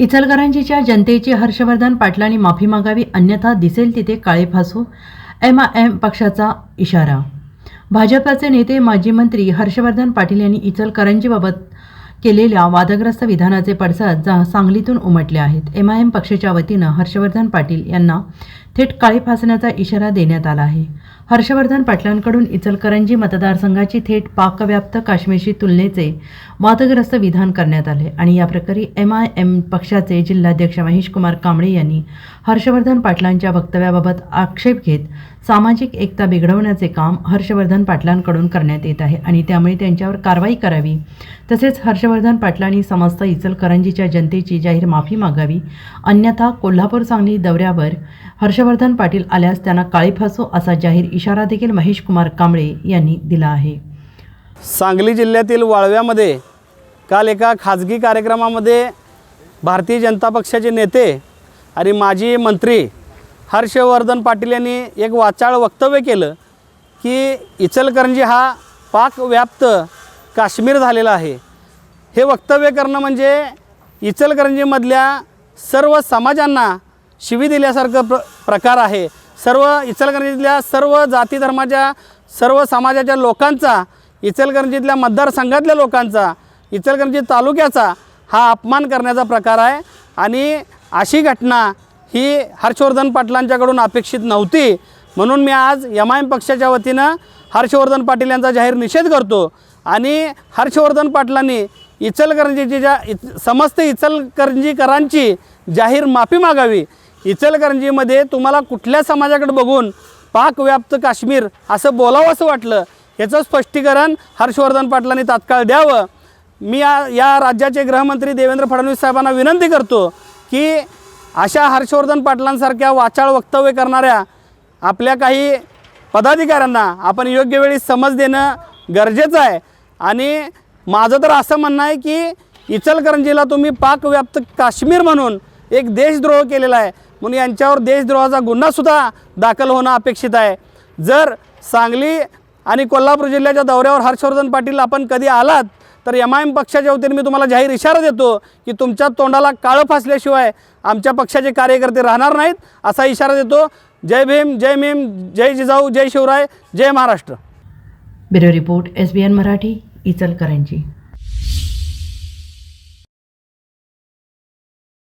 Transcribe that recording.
इचलकरंजीच्या जनतेची हर्षवर्धन पाटलांनी माफी मागावी अन्यथा दिसेल तिथे काळे फासू एम आय एम पक्षाचा इशारा. भाजपाचे नेते माजी मंत्री हर्षवर्धन पाटील यांनी इचलकरंजीबाबत केलेल्या वादग्रस्त विधानाचे पडसाद जा सांगलीतून उमटले आहेत. एम आय एम पक्षाच्या वतीनं हर्षवर्धन पाटील यांना थेट काळी फासण्याचा इशारा देण्यात आला आहे. हर्षवर्धन पाटलांकडून इचलकरंजी मतदारसंघाची थेट पाकव्याप्त काश्मीरशी तुलनेचे वादग्रस्त विधान करण्यात आले आणि या प्रकारे एम आय एम पक्षाचे जिल्हाध्यक्ष महेश कुमार कांबळे यांनी हर्षवर्धन पाटलांच्या वक्तव्याबाबत आक्षेप घेत सामाजिक एकता बिघडवण्याचे काम हर्षवर्धन पाटलांकडून करण्यात येत आहे आणि त्यामुळे त्यांच्यावर कारवाई करावी. तसेच हर्षवर्धन पाटलांनी समस्त इचलकरंजीच्या जनतेची जाहीर माफी मागावी. अन्यथा कोल्हापूर सांगली दौऱ्यावर हर्षवर्धन पाटील आल्यास त्यांना काळी फासू असा जाहीर इशारा देखील महेश कुमार कांबळे यांनी दिला आहे. सांगली जिल्ह्यातील वाळव्यामध्ये काल एका खाजगी कार्यक्रमामध्ये भारतीय जनता पक्षाचे नेते आणि माजी मंत्री हर्षवर्धन पाटील यांनी एक वाचाळ वक्तव्य केलं की इचलकरंजी हा पाकव्याप्त काश्मीर झालेला आहे. हे वक्तव्य करणं म्हणजे इचलकरंजीमधल्या सर्व समाजांना शिवी दिल्यासारखं प्र प्रकार आहे. सर्व इचलकरंजीतल्या सर्व जाती धर्माच्या सर्व समाजाच्या लोकांचा इचलकरंजीतल्या मतदारसंघातल्या लोकांचा इचलकरंजी तालुक्याचा हा अपमान करण्याचा प्रकार आहे. आणि अशी घटना ही हर्षवर्धन पाटलांच्याकडून अपेक्षित नव्हती. म्हणून मी आज एम आय एम पक्षाच्या वतीनं हर्षवर्धन पाटील यांचा जाहीर निषेध करतो. आणि हर्षवर्धन पाटलांनी इचलकरंजीची ज्या इच समस्त इचलकरंजीकरांची जाहीर माफी मागावी. इचलकरंजीमध्ये तुम्हाला कुठल्या समाजाकडे बघून पाकव्याप्त काश्मीर असं बोलावं असं वाटलं याचं स्पष्टीकरण हर्षवर्धन पाटलांनी तात्काळ द्यावं. मी या या राज्याचे गृहमंत्री देवेंद्र फडणवीस साहेबांना विनंती करतो की अशा हर्षवर्धन पाटलांसारख्या वाचाळ वक्तव्य करणाऱ्या आपल्या काही पदाधिकाऱ्यांना आपण योग्य वेळी समज देणं गरजेचं आहे. आणि माझं तर असं म्हणणं आहे की इचलकरंजीला तुम्ही पाकव्याप्त काश्मीर म्हणून एक देशद्रोह केलेला आहे. म्हणून यांच्यावर देशद्रोहाचा गुन्हासुद्धा दाखल होणं अपेक्षित आहे. जर सांगली आणि कोल्हापूर जिल्ह्याच्या दौऱ्यावर हर्षवर्धन पाटील आपण कधी आलात तर एम आय एम पक्षाच्या वतीने मी तुम्हाला जाहीर इशारा देतो की तुमच्या तोंडाला काळं फासल्याशिवाय आमच्या पक्षाचे कार्यकर्ते राहणार नाहीत असा इशारा देतो. जय भीम जय भीम जय जिजाऊ जय शिवराय जय Maharashtra. Bureau report S B N Marathi Ichalkaranji.